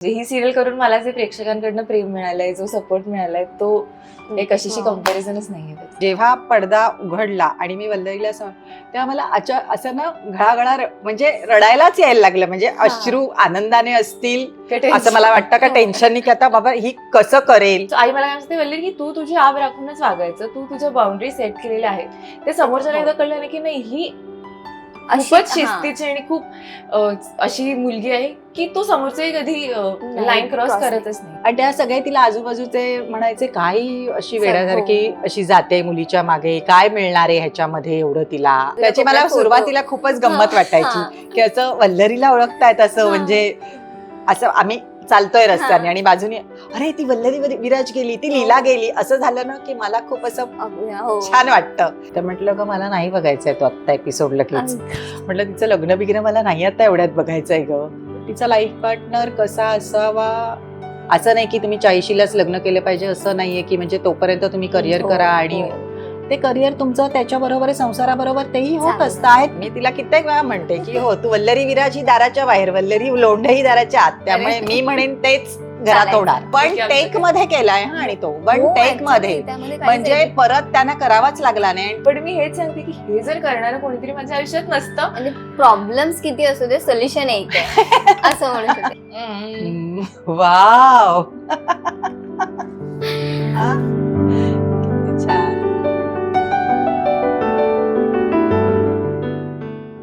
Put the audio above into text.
ही serial करून मला जे प्रेक्षकांकडनं प्रेम मिळालंय जो सपोर्ट मिळालाय तो एक अशीशी. कम्पॅरिझनच नाहीये. जेव्हा पडदा उघडला आणि मी वल्लरीला असं तेव्हा मला अचा असं ना घळाघळा म्हणजे रडायलाच यायला लागलं म्हणजे अश्रू आनंदाने असतील असं मला वाटतं का टेन्शन की आता बाबा ही कसं करेल आई मला काय म्हणते वल्लरी की तू तुझी आब राखूनच वागायचं तू तुझ्या बाउंड्री सेट केलेल्या आहेत ते समोरच्याला हो. एकदा कळलं ना की नाही ही खूपच. शिस्तीची आणि खूप अशी मुलगी आहे की तो समोरचाही कधी लाईन क्रॉस करतच नाही. आणि त्या सगळे तिला आजूबाजूचे म्हणायचे काही अशी वेड्यासारखी हो. अशी जाते मुलीच्या मागे काय मिळणार आहे ह्याच्यामध्ये एवढं तिला? त्याची मला सुरुवातीला खूपच गंमत हा, वाटायची हा. की असं वल्लरीला ओळखतायत असं हा. म्हणजे असं आम्ही चालतोय रस्त्याने आणि बाजूने अरे ती वल्लरी विराज गेली ती लीला गेली. असं झालं ना की मला खूप असं हो. छान वाटतं. तर म्हटलं का मला नाही बघायचंय तो आत्ता एपिसोड लगेच म्हटलं तिचं लग्न बिग्न मला नाही आता एवढ्यात बघायचंय ग. तिचा लाईफ पार्टनर कसा असावा असं नाही की तुम्ही चाळीशीलाच लग्न केलं पाहिजे असं नाहीये की म्हणजे तोपर्यंत तुम्ही करिअर हो, करा आणि हो. ते करिअर तुमचं त्याच्याबरोबर संसाराबरोबर तेही होत. असतं आहेत मी तिला कित्येक वेळा म्हणते की हो तू वल्लरी विराज ही दाराच्या बाहेर वल्लरी लोंढे ही दाराच्या आत त्यामुळे. मी म्हणेन तेच घरात. होणार पण टेकमध्ये केलाय हा आणि तो पण हो, टेक actually मध्ये म्हणजे. परत त्यांना करावाच लागला नाही पण मी हेच सांगते की हे जर करणारं कोणीतरी माझ्या आयुष्यात नसतं म्हणजे प्रॉब्लेम्स किती असू दे सोल्युशन एक आहे असं म्हणू शकते हम्म. वाव.